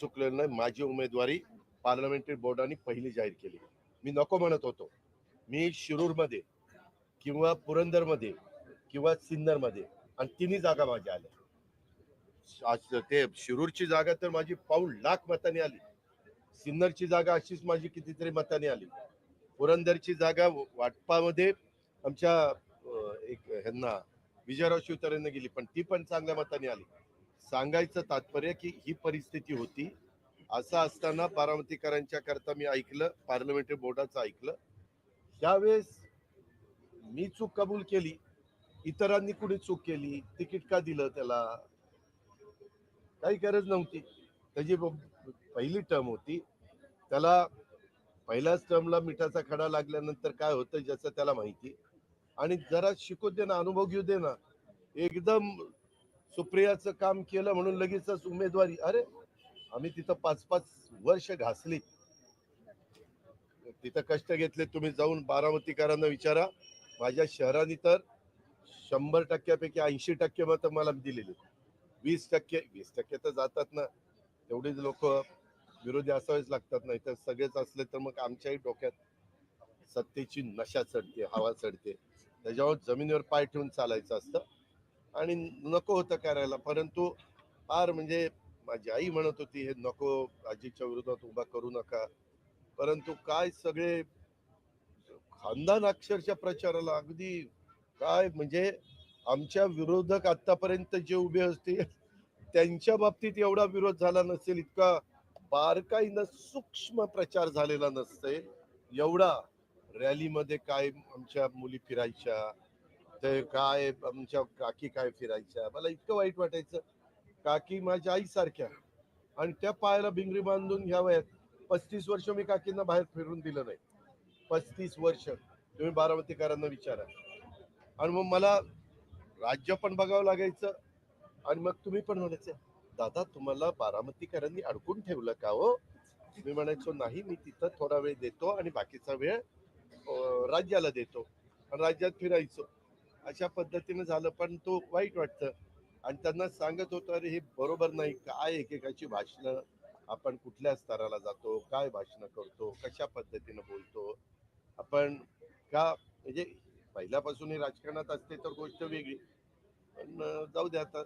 चुकलेलं नाही. माझी उमेदवारी पार्लमेंटरी बोर्डाने पहिली जाहीर केली. मी नको म्हणत होतो. मी शिरूरमध्ये किंवा पुरंदरमध्ये किंवा सिन्नरमध्ये आणि तिन्ही जागा माझ्या आल्या. ते शिरूरची जागा तर माझी पाऊल लाख मताने आली. सिन्नरची जागा अशीच माझी कितीतरी मताने आली. पुरंदरची जागा वाटपामध्ये आमच्या एक ह्यांना विजयराव शिवतरेंना गेली पण ती पण चांगल्या मताने आली. सांगायचं तात्पर्य की ही परिस्थिती होती. असं असताना बारामतीकरांच्या करता मी ऐकलं पार्लमेंटरी बोर्डाचं ऐकलं. त्यावेळेस मी चूक कबूल केली. इतरांनी कुणी चूक केली तिकीट का दिलं त्याला? काही गरज नव्हती. त्याची पहिली टर्म होती. त्याला पहिल्याच टर्मला मिठाचा खडा लागल्यानंतर काय होतं ज्याचं त्याला माहिती. आणि जरा शिकू दे ना अनुभव घेऊ दे ना. एकदम सुप्रियाचं काम केलं म्हणून लगेचच उमेदवारी. अरे आम्ही तिथं पाच पाच वर्ष घासली. तिथं कष्ट घेतले तुम्ही जाऊन बारामतीकरांना विचारा. माझ्या शहराने तर शंभर टक्क्यापैकी ऐंशी टक्के मत मला दिलेली वीस टक्के वीस टक्के तर जातात ना. तेवढीच लोक विरोधी असावेच लागतात नाही तर सगळेच असले तर मग आमच्याही डोक्यात सत्तेची नशा चढते हवा चढते. त्याच्यावर जमिनीवर पाय ठेवून चालायचं असतं. आणि नको होतं करायला. परंतु फार म्हणजे माझी आई म्हणत होती हे नको आजीच्या विरोधात उभा करू नका. परंतु काय सगळे खानदान अक्षरशः प्रचाराला अगदी काय म्हणजे आमच्या विरोधक आतापर्यंत जे उभे असतील त्यांच्या बाबतीत एवढा विरोध झाला नसेल इतका बारकाईनं सूक्ष्म प्रचार झालेला नसेल एवढा रॅलीमध्ये काय आमच्या मुली फिरायच्या ते काय आमच्या काकी काय फिरायच्या? मला इतकं वाईट वाटायचं. काकी माझ्या आईसारख्या. आणि त्या पायाला भिंगरी बांधून घ्याव्यात पस्तीस वर्ष मी काकींना बाहेर फिरून दिलं नाही. पस्तीस वर्ष. तुम्ही बारामतीकरांना विचारा. आणि मग मला राज्य पण बघावं लागायचं. आणि मग तुम्ही पण म्हणायचं दादा तुम्हाला बारामतीकरांनी अडकून ठेवलं का हो? मी म्हणायचो नाही मी तिथं थोडा वेळ देतो आणि बाकीचा वेळ राज्याला देतो. आणि राज्यात फिरायचो. अशा पद्धतीने झालं पण तो वाईट वाटतं. आणि त्यांना सांगत होतो अरे हे बरोबर नाही. काय एकेकाची भाषणं आपण कुठल्या स्तराला जातो? काय भाषणं करतो? कशा पद्धतीनं बोलतो? आपण का म्हणजे पहिल्यापासून हे राजकारणात असते तर गोष्ट वेगळी. पण जाऊ दे आता.